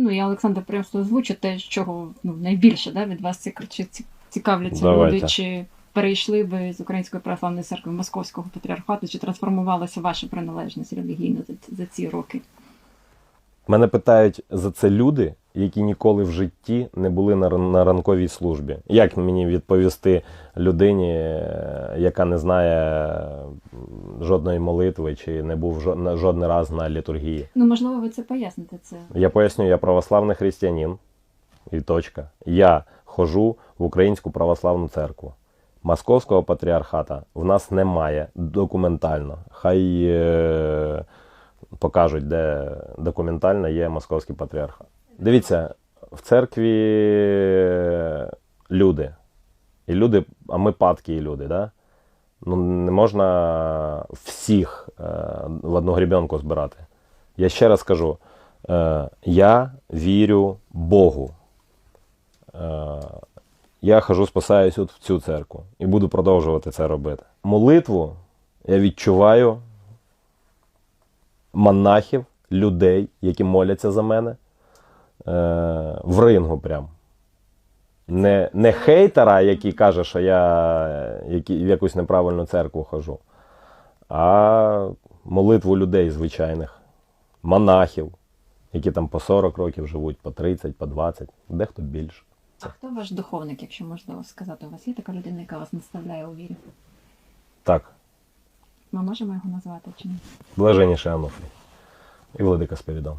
Ну, і Олександр просто озвучить те, чого ну, найбільше да, від вас цікавляться Давайте. люди, чи перейшли ви з Української православної церкви Московського патріархату, чи трансформувалася ваша приналежність релігійна за, за ці роки? Мене питають за це люди, які ніколи в житті не були на, на ранковій службі. Як мені відповісти людині, е, яка не знає жодної молитви чи не був жодний раз на літургії? Ну, можливо, ви це поясните. Це Я поясню, я православний християнин. І точка. Я хожу в Українську православну церкву. Московського патріархата в нас немає документально. Хай е, покажуть, де документально є московський патріархат. Дивіться, в церкві люди. І люди, а ми падкі люди, да? Ну, не можна всіх е, в одну грібенку збирати. Я ще раз кажу: е, я вірю Богу. Е, я хожу, спасаюсь от в цю церкву і буду продовжувати це робити. Молитву я відчуваю монахів, людей, які моляться за мене е, в рингу прям. Не, не хейтера, який каже, що я які, в якусь неправильну церкву хожу, а молитву людей звичайних, монахів, які там по 40 років живуть, по 30, по 20, дехто більше. а хто ваш духовник, якщо можна сказати? У вас є така людина, яка вас наставляє у вірі? Так, Ми можемо його назвати чи ні? блаженніше Ануфрій і Владика Сповідом.